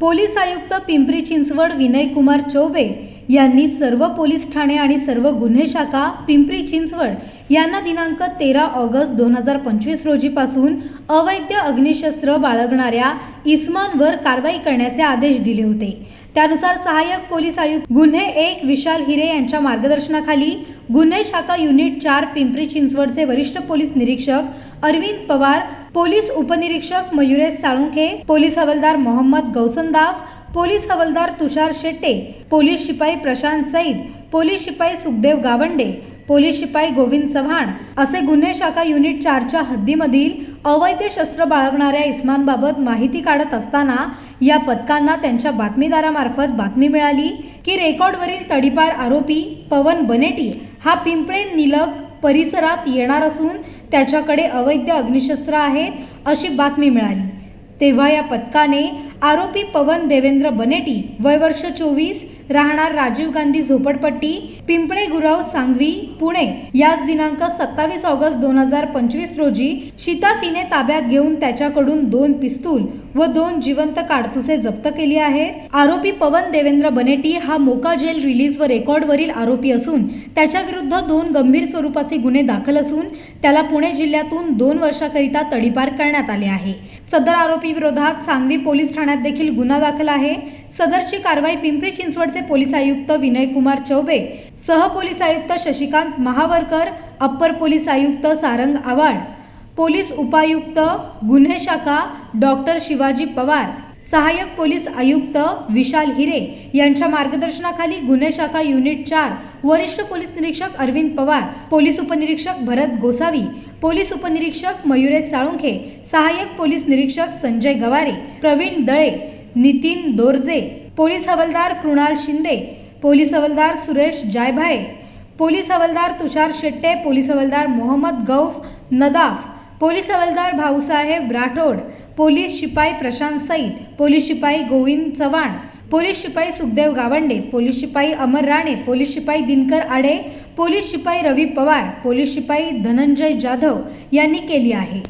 Police आयुक्त पिंपरी चिंचवड विनय कुमार चौबे यांनी सर्व पोलीस ठाणे आणि सर्व गुन्हे शाखा पिंपरी चिंचवड यांना दिनांक तेरा ऑगस्ट दोन हजार पंचवीस रोजीपासून अवैध अग्निशस्त्र बाळगणाऱ्या इस्मानवर कारवाई करण्याचे आदेश दिले होते. त्यानुसार सहाय्यक पोलीस आयुक्त गुन्हे एक विशाल हिरे यांच्या मार्गदर्शनाखाली गुन्हे शाखा युनिट चार पिंपरी चिंचवडचे वरिष्ठ पोलीस निरीक्षक अरविंद पवार पोलीस उपनिरीक्षक मयुरेश साळुंखे पोलीस हवालदार मोहम्मद गौसनदाफ पोलीस हवालदार तुषार शेट्टे पोलीस शिपाई प्रशांत सईद पोलीस शिपाई सुखदेव गावंडे पोलीस शिपाई गोविंद चव्हाण असे गुन्हे शाखा युनिट चारच्या हद्दीमधील अवैध शस्त्र बाळगणाऱ्या इस्मानबाबत माहिती काढत असताना या पथकांना त्यांच्या बातमीदारामार्फत बातमी मिळाली की रेकॉर्डवरील तडीपार आरोपी पवन बनेटी हा पिंपळे निलग परिसरात येणार असून त्याच्याकडे अवैध अग्निशस्त्र आहेत अशी बातमी मिळाली. तेव्हा या पथकाने आरोपी पवन देवेंद्र बनेटी वय वर्ष चोवीस राहणार राजीव गांधी झोपडपट्टी पिंपळे गुराव सांगवी पुणे. याच दिनांक सत्तावीस ऑगस्ट दोन हजार पंचवीस रोजी शिताफीने ताब्यात घेऊन त्याच्याकडून दोन पिस्तूल व दोन जिवंत काडतुसे जप्त केली आहेत. आरोपी पवन देवेंद्र बनेटी हा मोका जेल रिलीज व रेकॉर्डवरील आरोपी असून त्याच्या विरुद्ध दोन गंभीर स्वरूपाचे गुन्हे दाखल असून त्याला पुणे जिल्ह्यातून दोन वर्षाकरिता तडीपार करण्यात आले आहे. सदर आरोपी विरोधात सांगवी पोलीस ठाण्यात देखील गुन्हा दाखल आहे. सदरची कारवाई पिंपरी चिंचवडचे पोलीस आयुक्त विनय कुमार चौबे सहपोलीस आयुक्त शशिकांत महावरकर अप्पर पोलीस आयुक्त सारंग आवाड पोलीस उपायुक्त गुन्हे शाखा डॉक्टर शिवाजी पवार सहाय्यक पोलीस आयुक्त विशाल हिरे यांच्या मार्गदर्शनाखाली गुन्हे शाखा युनिट चार वरिष्ठ पोलीस निरीक्षक अरविंद पवार पोलीस उपनिरीक्षक भरत गोसावी पोलीस उपनिरीक्षक मयुरेश साळुंखे सहाय्यक पोलीस निरीक्षक संजय गवारे प्रवीण दळे नितीन दोरजे पोलीस हवालदार कृणाल शिंदे पोलीस हवालदार सुरेश जायभाये पोलीस हवालदार तुषार शेट्टे पोलीस हवालदार मोहम्मद गौफ नदाफ पोलीस हवालदार भाऊसाहेब राठोड पोलीस शिपाई प्रशांत सईद पोलीस शिपाई गोविंद चव्हाण पोलीस शिपाई सुखदेव गावंडे पोलीस शिपाई अमर राणे पोलीस शिपाई दिनकर आडे पोलीस शिपाई रवी पवार पोलीस शिपाई धनंजय जाधव यांनी केली आहे.